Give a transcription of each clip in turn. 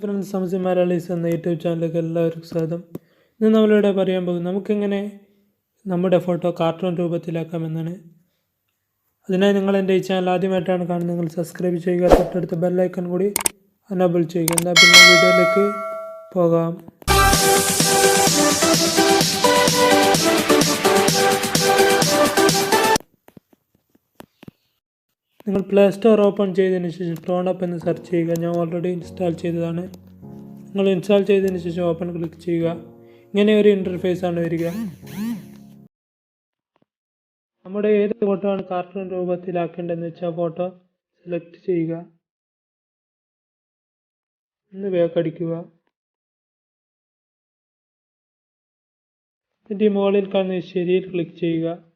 Friends സംസി Malayalees എന്ന YouTube ചാനലിലേക്ക് എല്ലാവർക്കും സ്വാഗതം. ഇന്ന് നമ്മളിവിടെ പറയാൻ പോകും നമുക്കെങ്ങനെ നമ്മുടെ ഫോട്ടോ കാർട്ടൂൺ രൂപത്തിലാക്കാമെന്നാണ്. അതിനായി നിങ്ങൾ എന്റെ ഈ ചാനൽ ആദ്യമായിട്ടാണ് കാണുന്നത് നിങ്ങൾ സബ്സ്ക്രൈബ് ചെയ്യുക തൊട്ടടുത്ത് ബെല്ലൈക്കൺ കൂടി അനബിൾ ചെയ്യുക. എന്നാൽ പിന്നെ വീഡിയോയിലേക്ക് പോകാം. നിങ്ങൾ പ്ലേ സ്റ്റോർ ഓപ്പൺ ചെയ്തതിന് ശേഷം ടോൺ അപ്പ് എന്ന് സെർച്ച് ചെയ്യുക. ഞാൻ ഓൾറെഡി ഇൻസ്റ്റാൾ ചെയ്തതാണ്. നിങ്ങൾ ഇൻസ്റ്റാൾ ചെയ്തതിന് ശേഷം ഓപ്പൺ ക്ലിക്ക് ചെയ്യുക. ഇങ്ങനെ ഒരു ഇന്റർഫേസ് ആണ് വരിക. നമ്മുടെ ഏത് ഫോട്ടോ ആണ് കാർട്ടൂൺ രൂപത്തിലാക്കേണ്ടതെന്ന് വെച്ചാൽ ഫോട്ടോ സെലക്ട് ചെയ്യുക. ഒന്ന് വേക്കടിക്കുക എന്നിട്ട് ഈ മുകളിൽ കാണുന്ന ശരിയിൽ ക്ലിക്ക് ചെയ്യുക.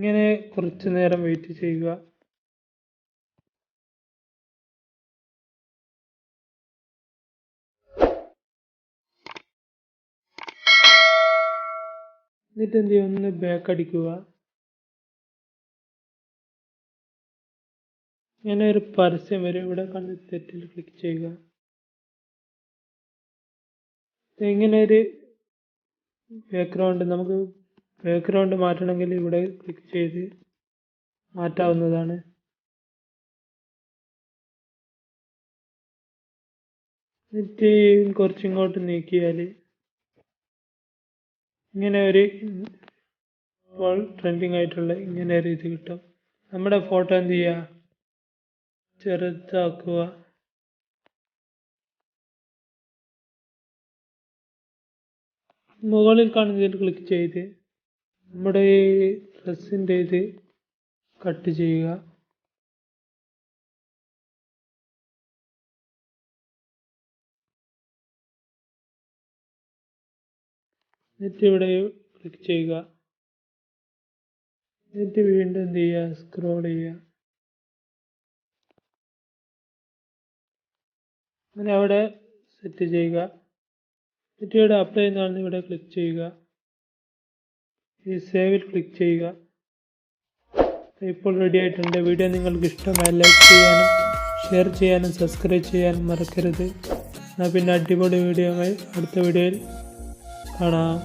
ഇങ്ങനെ കുറച്ച് നേരം വെയിറ്റ് ചെയ്യുക. എന്നിട്ട് എന്ത് ചെയ്യുക? ഒന്ന് ബാക്ക് അടിക്കുക. ഇങ്ങനെ ഒരു പരസ്യം വരും. ഇവിടെ കണ്ട് തെറ്റിൽ ക്ലിക്ക് ചെയ്യുക. ഇങ്ങനെ ഒരു ബാക്ക്ഗ്രൗണ്ട് നമുക്ക് ബാക്ക്ഗ്രൗണ്ട് മാറ്റണമെങ്കിൽ ഇവിടെ ക്ലിക്ക് ചെയ്ത് മാറ്റാവുന്നതാണ്. എന്നിട്ട് കുറച്ച് ഇങ്ങോട്ട് നീക്കിയാൽ ഇങ്ങനെ ഒരു ഇപ്പോൾ ട്രെൻഡിങ് ആയിട്ടുള്ള ഇങ്ങനെ ഒരു ഇത് കിട്ടും. നമ്മുടെ ഫോട്ടോ എന്ത് ചെയ്യുക? ചെറുതാക്കുക. മുകളിൽ കാണുന്നതിൽ ക്ലിക്ക് ചെയ്ത് നമ്മുടെ ഡ്രസ്സിന്റെ ഇത് കട്ട് ചെയ്യുക. എന്നിട്ട് ഇവിടെ ക്ലിക്ക് ചെയ്യുക. എന്നിട്ട് വീണ്ടും എന്ത് ചെയ്യുക? സ്ക്രോൾ ചെയ്യുക. അങ്ങനെ അവിടെ സെറ്റ് ചെയ്യുക. എന്നിട്ട് ഇവിടെ അപ്ലൈ എന്നാണ് ഇവിടെ ക്ലിക്ക് ചെയ്യുക. ഈ സേവിൽ ക്ലിക്ക് ചെയ്യുക. ഇപ്പോൾ റെഡി ആയിട്ടുണ്ട്. വീഡിയോ നിങ്ങൾക്ക് ഇഷ്ടമായി ലൈക്ക് ചെയ്യാനും ഷെയർ ചെയ്യാനും സബ്സ്ക്രൈബ് ചെയ്യാനും മറക്കരുത്. എന്നാൽ പിന്നെ അടിപൊളി വീഡിയോ അടുത്ത വീഡിയോയിൽ കാണാം.